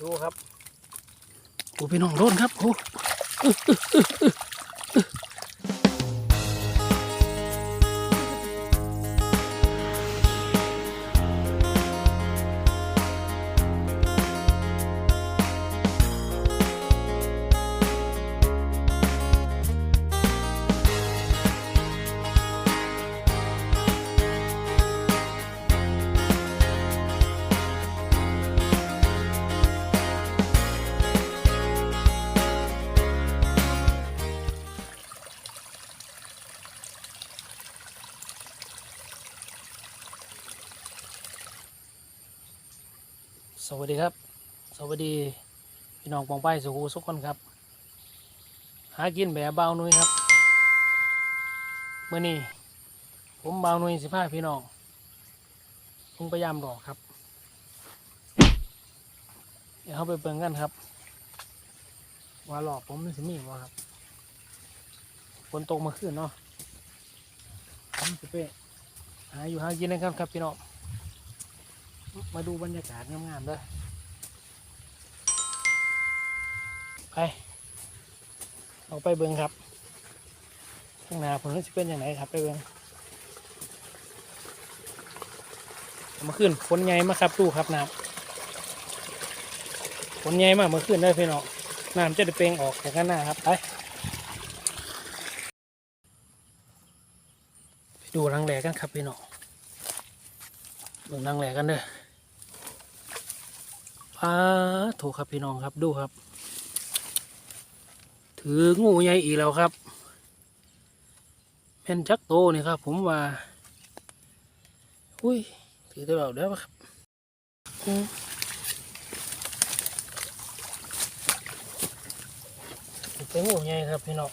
ดูครับโอ้พี่น้องโดนครับโอ้ ดีครับ สวัสดีพี่น้องปองไปสุขูสุขคนครับ หากินแบบเบาหนุยครับเมื่อนี้ผมเบาหนุยสิพาพี่น้องลงพยายามดอกครับ เดี๋ยวเขาไปเบิ่งกันครับ ว่าหลอกผมมันสิมีบ่ครับฝนตกมาขึ้นเนาะผมสิไปหาอยู่หากินนะครับครับพี่น้องมาดูบรรยากาศงามๆเด้อ ไปเอาไปเบิ่งครับข้างหน้าผลจะเป็นอย่างไรครับ ไปเบิ่งมาขึ้นฝนใหญ่มาครับดูครับน้ำฝนใหญ่มากมื่อคืนได้พี่น้องน้ำจะได้เปล่งออกจากข้างหน้าครับไปไปดูรังแหลกันครับพี่น้องเบิ่งรังแหลกันเด้อปลาถูกครับพี่น้องครับดูครับ ถืองูใหญ่อีกแล้วครับแม่นจักโตนี่ครับ ผมว่า อุ้ย ถือได้แบบเด้อครับอืมเป็นงูใหญ่ครับพี่น้อง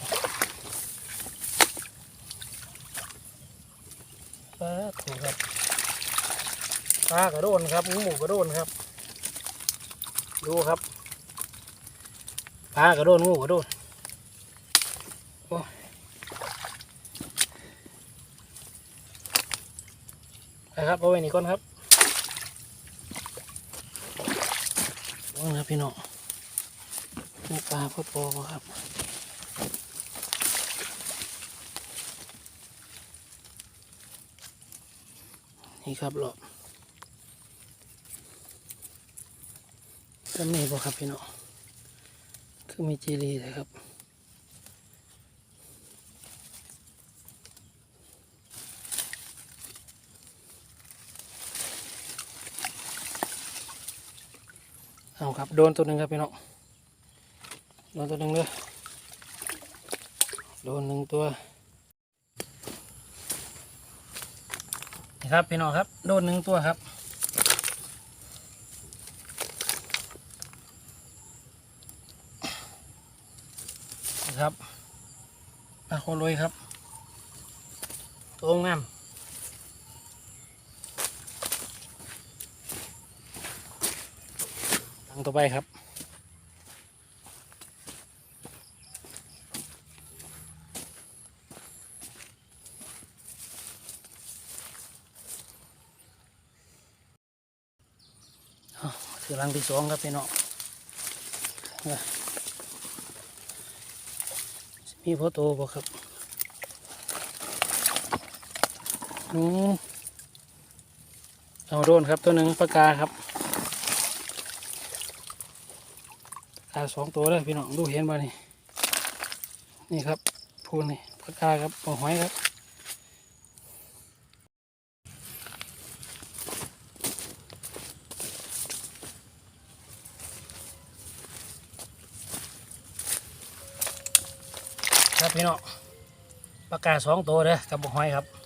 ปลาถูกครับปลากระโดนครับงูกระโดนครับ ดูครับปลากระโดดงูกระโดด ไปครับเอาไว้นี่ก่อนครับว่างครับพี่น้องนี่ปลาพอปอครับนี่ครับหลอกก็มีบ่ครับพี่น้องคือมีจีรีเลยครับ ครับโดนตัวหนึ่งครับพี่น้องโดนตัวหนึ่งเลยโดนหนึ่งตัวนี่ครับพี่น้องครับโดนหนึ่งตัวครับนะครับปลาโคโรยครับตัวงาม งต่อไปครับถือรังที่สองครับพี่น้องเนี่ยมีพ่อโตบ่ครับอืมเอาโดนครับตัวหนึ่งปากกาครับาสองตัวเลยพี่น้องดูเห็นบ่นี่นี่ครับพูนนี่ปากกาครับปลาหอยครับครับพี่น้องปากกาสองตัวเลยกับบุกหอยครับ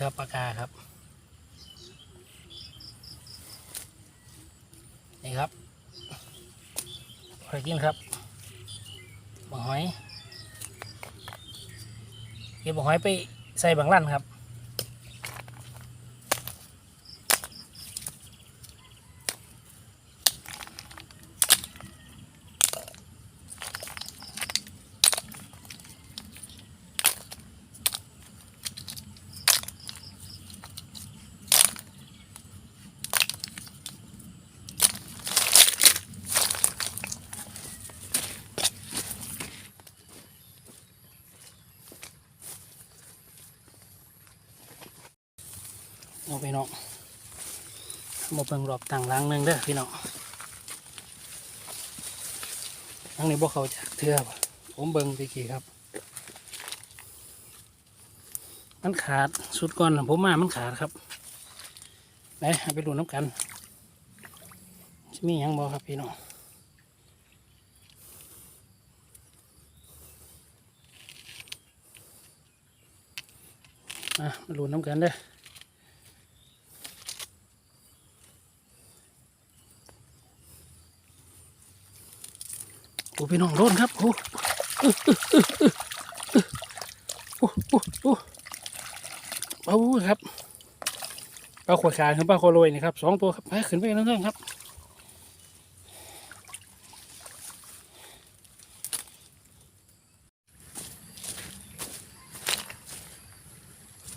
ครับปากาครับ นี่ครับหอยกินครับบังหอยเก็บบังหอยไปใส่บางลั่นครับ พี่น้องมาเบิ่งรอบต่างหลังหนึ่งเด้อพี่น้องหลังนี้พวกเขาจากเทือบผมเบิ่งตะกี้ครับ มันขาดสุดก่อนผมมามันขาดครับไปเอาไปดูน้ำกันจะมีหยังบอครับพี่น้องมามาดูน้ำกันเด้อ โอ้พี่น้องโดนครับโอ้โอ้โอ้โอ้โอ้โอ้ครับปลาขวดขาคือปลาโคโรยนี่ครับสองตัวครับไปขึ้นไปนั่งๆครับ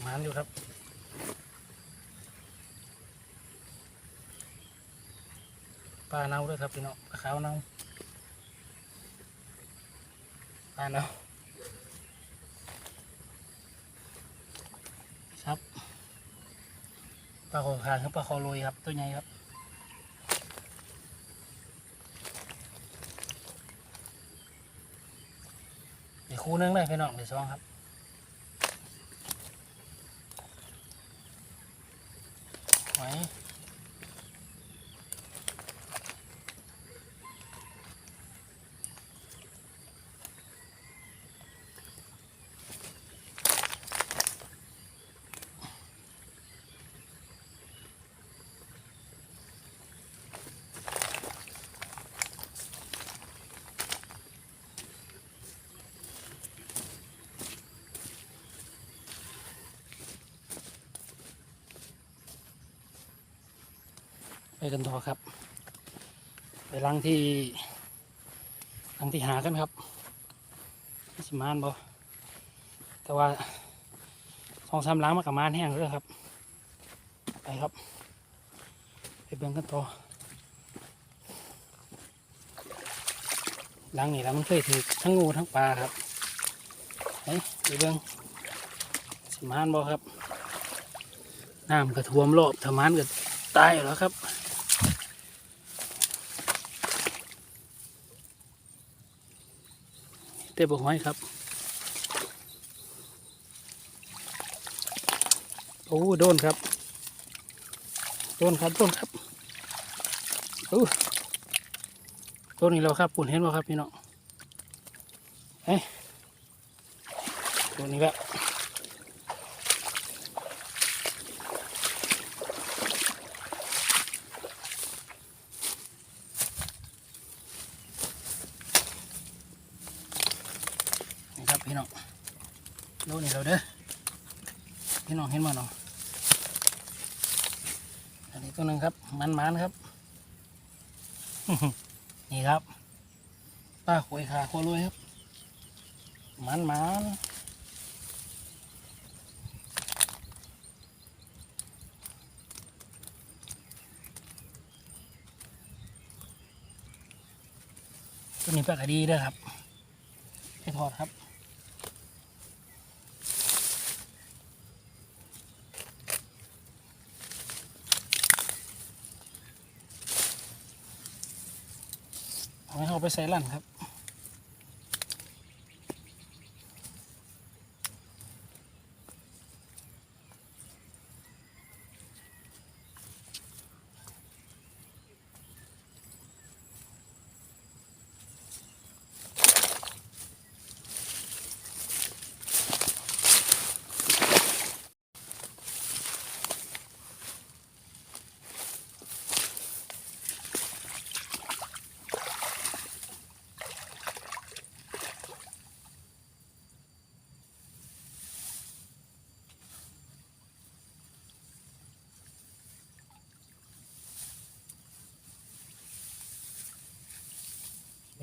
มานอยู่ครับปลาเน่าด้วยครับพี่น้องปลาขาวเน่าาเนาะครับปลาขอขางครับปลาคอโรยครับ ตัวใหญ่ครับเดี๋ยวคู่นึงเลยพี่น้องเดี๋ยวสองครับไว้ ไปกันต่อครับ ไปลังที่ลังที่หากันครับนิสิมานบ่แต่ว่าสองสามล้างมากับมานแห้งเลยครับ ไปครับ ไปเบิ่งกันต่อหลังนี่แล้วมันเคยถือทั้งงูทั้งปลาครับไปไปเบิ่งสิมานบ่ครับน้ำกระท่วมรอบทำมันก็ตายแล้วครับ เต้บกห้อยครับ โอ้โดนครับ โดนครับโดนครับโอ้โดนอีกแล้วครับปุ่นเห็นบ่ครับพี่น้องเอ้ยโดนอีกแล้วนี่ครับพี่น้องโดนอีกแล้วเด้อพี่น้อง เห็นมั้เนาะอันนี้ตัวหนึ่งครับมันมันครับ นี่ครับป้าขวยขาโครวยครับ มันมันตัวนี้ปลากระดีด้อครับให้ทอดครับ เอาไปใส่ลั่นครับ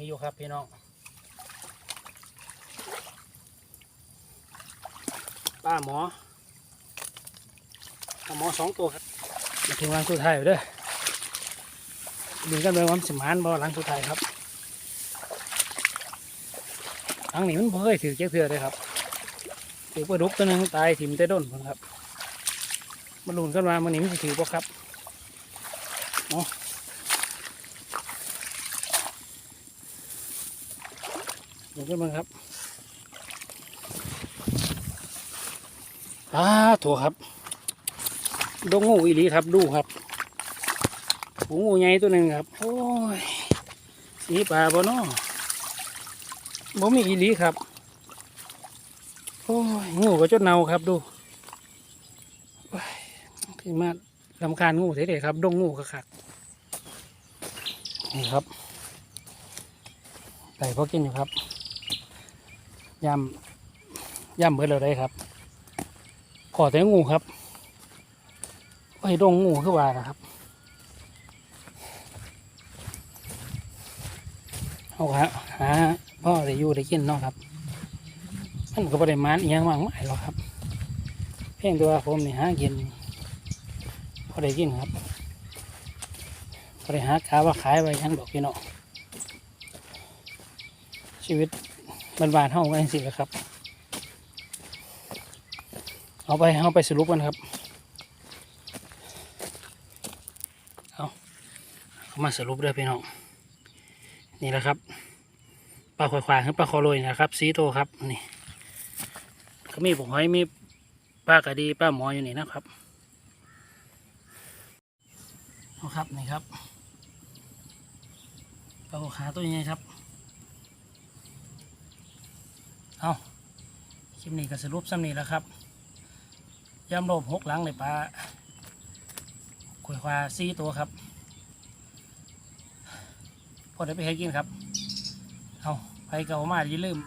มีอยู่ครับพี่น้องป้าหมอป้าหมอสองตัวครับมาถึงหลังสุดท้ายแล้วเด้อดูกันเลยว่ามันสิมานบ่หลังสุดท้ายครับหลังนี้มันบ่เคยถือเจ้าเถื่อเลยครับถือปลาดุกตัวหนึงตายถิ่มแต่ด้นพุ่นครับมาลุ้นกันว่ามันนี้มันสิถือบ่ครับเนาะ ดูกันมั้งครับอาถั่วครับ ดงงูอีลีครับดูครับหูงูใหญ่ตัวหนึ่งครับ โอ้ยสีปลาบ่เนอบ่มีอีลีครับ โอ้ยงูก็จดเนาครับดูโอ้ยที่มาลำคาญงูเฉยๆครับ ดงงูคักๆนี่ครับไก่พอกินอยู่ครับ ย่ำย่ำเบิดเลยได้ครับขอแต่งูครับไปดงงูคือว่านะครับเอาหาหาพ่อได้อยู่ได้กินเนาะครับมันก็บ่ได้หมานอีหยังมากมายหรอกครับ เพียงต่ว่าผมนี่หากินพอได้กินครับพอได้หากาว่าขายไว้หยังดอกพี่น้องชีวิต บ้านๆเฮากันสิแหละครับ เอาไปเอาไปสรุปกันครับ เอามาสรุปเด้อพี่น้อง นี่แหละครับ ปลาควายควายคือปลาคอโรยนะครับสีโตครับ นี่ก็มีผงหอยมีปลากระดีปลาหมออยู่นี่นะครับเอาครับ นี่ครับปลาขาตัวใหญ่ครับ เอาคลิปนี้ก็สรุปซ้ำนี่แล้วครับยำโลบหกหลังในปลาควยควายสีตัวครับพอได้ไปให้กินครับ เอาไปเก่ามาอย่าลืม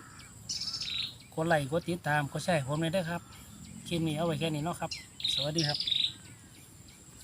กดไลค์กดติดตามกดแชร์ผมเลยด้อครับคลิปนี้เอาไว้แค่นี้เนาะครับ สวัสดีครับ